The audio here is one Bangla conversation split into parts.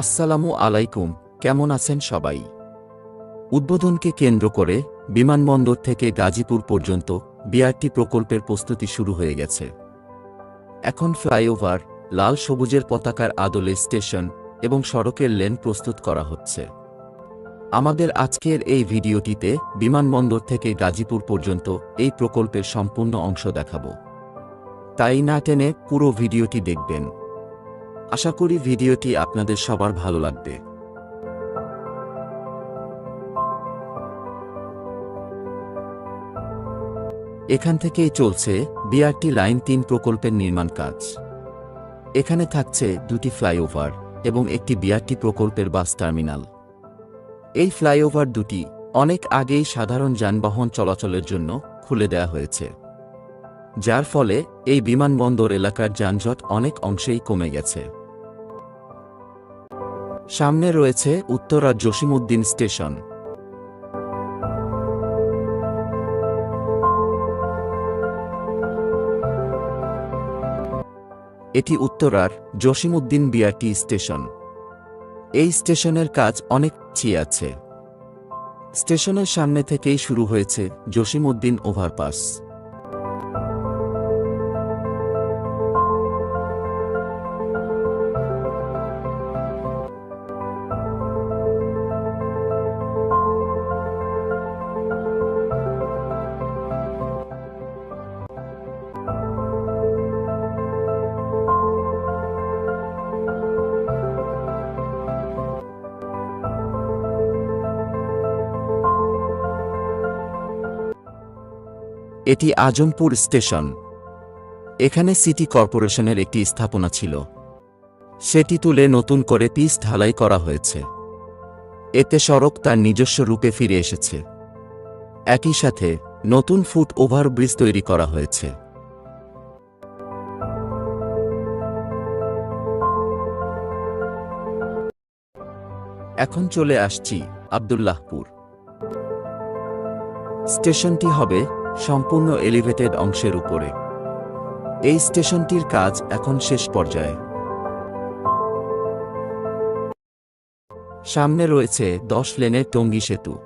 আসসালামু আলাইকুম, কেমন আছেন সবাই? উদ্বোধনকে কেন্দ্র করে বিমানবন্দর থেকে গাজীপুর পর্যন্ত বিআরটি প্রকল্পের প্রস্তুতি শুরু হয়ে গেছে। এখন ফ্লাইওভার, লাল সবুজের পতাকার আদলে স্টেশন এবং সড়কের লেন প্রস্তুত করা হচ্ছে। আমাদের আজকের এই ভিডিওটিতে বিমানবন্দর থেকে গাজীপুর পর্যন্ত এই প্রকল্পের সম্পূর্ণ অংশ দেখাব। তাই না টেনে পুরো ভিডিওটি দেখবেন। আশা করি ভিডিওটি আপনাদের সবার ভালো লাগবে। এখান থেকেই চলছে বিআরটি লাইন তিন প্রকল্পের নির্মাণ কাজ। এখানে থাকছে দুটি ফ্লাইওভার এবং একটি বিআরটি প্রকল্পের বাস টার্মিনাল। এই ফ্লাইওভার দুটি অনেক আগেই সাধারণ যানবাহন চলাচলের জন্য খুলে দেয়া হয়েছে। যার ফলে এই বিমানবন্দর এলাকার যানজট অনেক অংশেই কমে গেছে। সামনে রয়েছে উত্তরা জসিমউদ্দিন স্টেশন। এটি উত্তরার জসিমউদ্দিন বিআরটি স্টেশন। এই স্টেশনের কাজ অনেক চিয়ে আছে। স্টেশনের সামনে থেকেই শুরু হয়েছে জসিমউদ্দিন ওভারপাস। এটি আজমপুর স্টেশন। এখানে সিটি কর্পোরেশনের একটি স্থাপনা ছিল। সেটি তুলে নতুন করে পিস ঢালাই করা হয়েছে। এতে সড়ক তার নিজস্ব রূপে ফিরে এসেছে। একই সাথে নতুন ফুট ওভারব্রিজ তৈরি করা হয়েছে। এখন চলে আসছি আবদুল্লাহপুর। স্টেশনটি হবে সম্পূর্ণ এলিভেটেড অংশের উপরে। এই স্টেশনটির কাজ এখন শেষ পর্যায়ে। সামনে রয়েছে দশ লেনের টঙ্গী সেতু।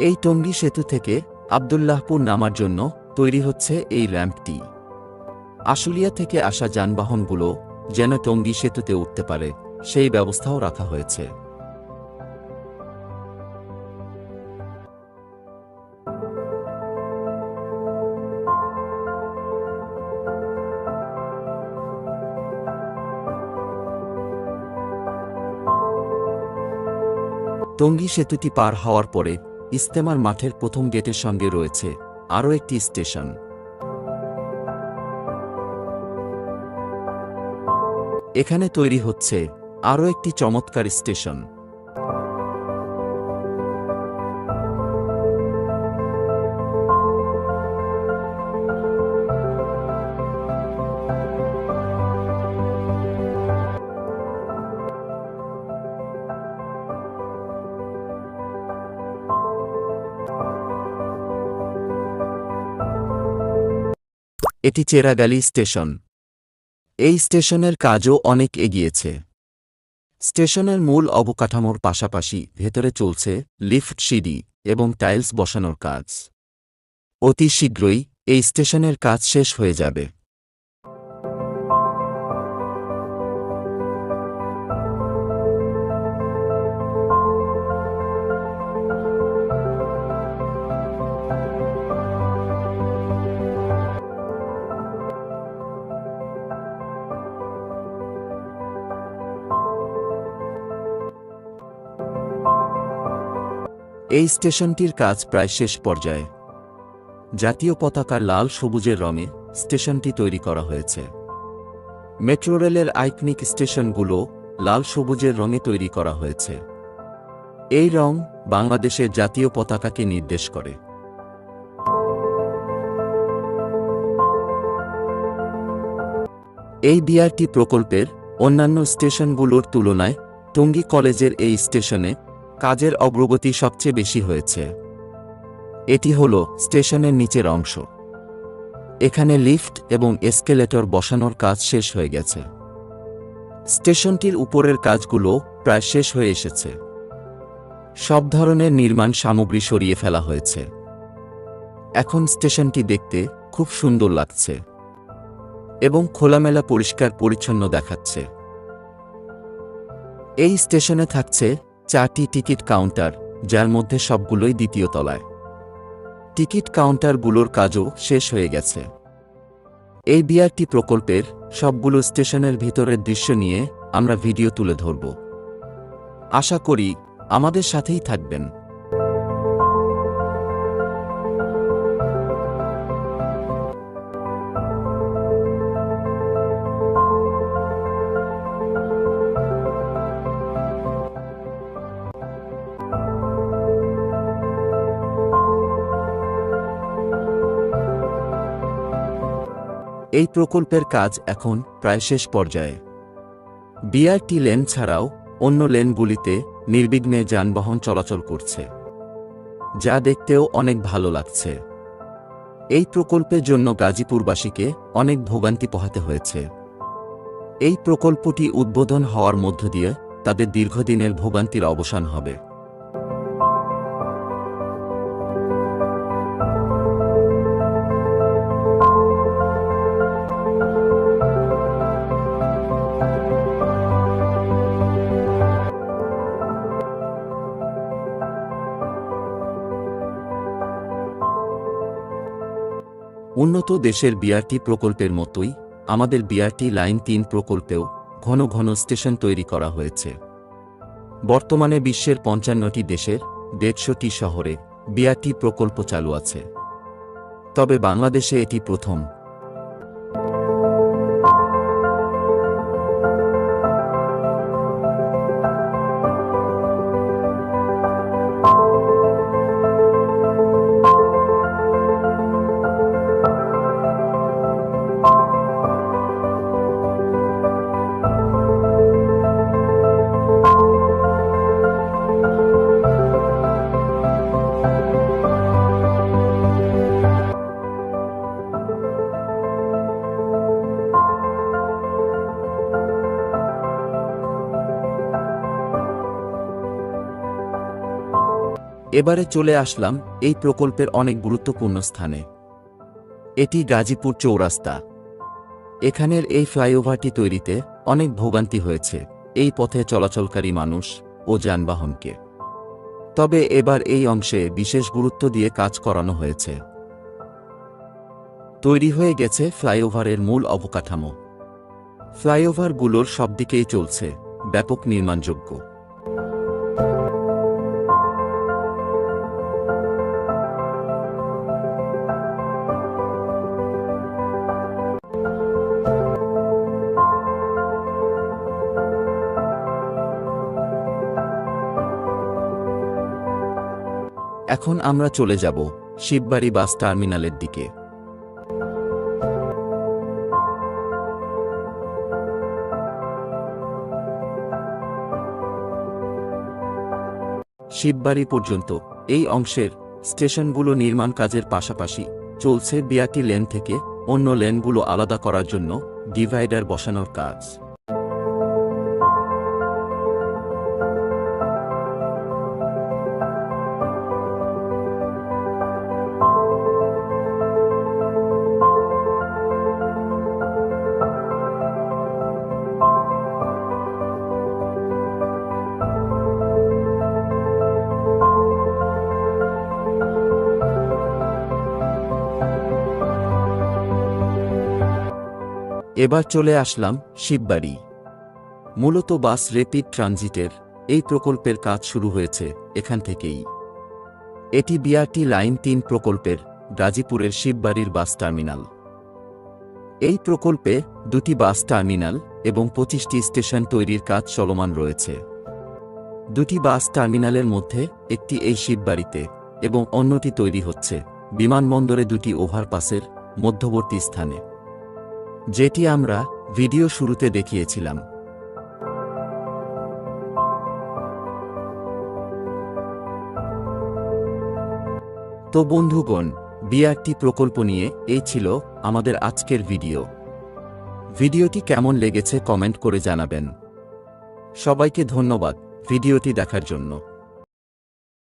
এই টঙ্গী সেতু থেকে আবদুল্লাহপুর নামার জন্য তৈরি হচ্ছে এই র্যাম্পটি আশুলিয়া থেকে আসা যানবাহনগুলো যেন টঙ্গী সেতুতে উঠতে পারে, সেই ব্যবস্থাও রাখা হয়েছে। টঙ্গী সেতুটি পার হওয়ার পরে ইস্তেমার মাঠের প্রথম গেটের সঙ্গে রয়েছে আরও একটি স্টেশন। এখানে তৈরি হচ্ছে আরও একটি চমৎকার স্টেশন। এটি চেরাগালি স্টেশন। এই স্টেশনের কাজও অনেক এগিয়েছে। স্টেশনের মূল অবকাঠামোর পাশাপাশি ভেতরে চলছে লিফট সিঁড়ি এবং টাইলস বসানোর কাজ। অতি শীঘ্রই এই স্টেশনের কাজ শেষ হয়ে যাবে। এই স্টেশনটির কাজ প্রায় শেষ পর্যায়ে। জাতীয় পতাকার লাল সবুজের রঙে স্টেশনটি তৈরি করা হয়েছে। মেট্রো রেলের আইকনিক স্টেশনগুলো লাল সবুজের রঙে তৈরি করা হয়েছে। এই রং বাংলাদেশের জাতীয় পতাকাকে নির্দেশ করে। এই বিআরটি প্রকল্পের অন্যান্য স্টেশনগুলোর তুলনায় টঙ্গী কলেজের এই স্টেশনে কাজের অগ্রগতি সবচেয়ে বেশি হয়েছে। এটি হল স্টেশনের নিচের অংশ। এখানে লিফট এবং এসকেলেটর বসানোর কাজ শেষ হয়ে গেছে। স্টেশনটির উপরের কাজগুলো প্রায় শেষ হয়ে এসেছে। সব ধরনের নির্মাণ সামগ্রী সরিয়ে ফেলা হয়েছে। এখন স্টেশনটি দেখতে খুব সুন্দর লাগছে এবং খোলামেলা পরিষ্কার পরিচ্ছন্ন দেখাচ্ছে। এই স্টেশনে থাকছে চারটি টিকিট কাউন্টার, যার মধ্যে সবগুলোই দ্বিতীয় তলায়। টিকিট কাউন্টারগুলোর কাজও শেষ হয়ে গেছে। এই বিআরটি প্রকল্পের সবগুলো স্টেশনের ভিতরের দৃশ্য নিয়ে আমরা ভিডিও তুলে ধরব। আশা করি আমাদের সাথেই থাকবেন। এই প্রকল্পের কাজ এখন প্রায় শেষ পর্যায়ে। বিআরটি লেন ছাড়াও অন্য লেনগুলিতে নির্বিঘ্নে যানবাহন চলাচল করছে, যা দেখতেও অনেক ভালো লাগছে। এই প্রকল্পের জন্য গাজীপুরবাসীকে অনেক ভোগান্তি পোহাতে হয়েছে। এই প্রকল্পটি উদ্বোধন হওয়ার মধ্য দিয়ে তাদের দীর্ঘদিনের ভোগান্তির অবসান হবে। উন্নত দেশের বিআরটি প্রকল্পের মতোই, আমাদের বিআরটি লাইন তিন প্রকল্পেও ঘন ঘন স্টেশন তৈরি করা হয়েছে। বর্তমানে বিশ্বের পঞ্চান্নটি দেশের দেড়শোটি শহরে বিআরটি প্রকল্প চালু আছে। তবে বাংলাদেশে এটি প্রথম। এবারে চলে আসলাম এই প্রকল্পের অনেক গুরুত্বপূর্ণ স্থানে। এটি গাজীপুর চৌরাস্তা। এখানের এই ফ্লাইওভারটি তৈরিতে অনেক ভোগান্তি হয়েছে, এই পথে চলাচলকারী মানুষ ও যানবাহনকে। তবে এবার এই অংশে বিশেষ গুরুত্ব দিয়ে কাজ করানো হয়েছে। তৈরি হয়ে গেছে ফ্লাইওভারের মূল অবকাঠামো। ফ্লাইওভারগুলোর সব দিকেই চলছে ব্যাপক নির্মাণযোগ্য। এখন আমরা চলে যাব শিববাড়ি বাস টার্মিনালের দিকে। শিববাড়ি পর্যন্ত, এই অংশের স্টেশনগুলো নির্মাণ কাজের পাশাপাশি চলছে বিয়াটি লেন থেকে অন্য লেনগুলো আলাদা করার জন্য ডিভাইডার বসানোর কাজ। এবার চলে আসলাম শিববাড়ি। মূলত বাস রেপিড ট্রানজিটের এই প্রকল্পের কাজ শুরু হয়েছে এখান থেকেই। এটি বিআরটি লাইন তিন প্রকল্পের গাজীপুরের শিববাড়ির বাস টার্মিনাল। এই প্রকল্পে দুটি বাস টার্মিনাল এবং পঁচিশটি স্টেশন তৈরির কাজ চলমান রয়েছে। দুটি বাস টার্মিনালের মধ্যে একটি এই শিববাড়িতে এবং অন্যটি তৈরি হচ্ছে বিমানবন্দরে দুটি ওভারপাসের মধ্যবর্তী স্থানে। যেটি আমরা ভিডিও শুরুতে দেখিয়েছিলাম। তো বন্ধুগণ বিআরটি প্রকল্প নিয়ে এই ছিল আমাদের আজকের ভিডিও। ভিডিওটি কেমন লেগেছে কমেন্ট করে জানাবেন। সবাইকে ধন্যবাদ ভিডিওটি দেখার জন্য।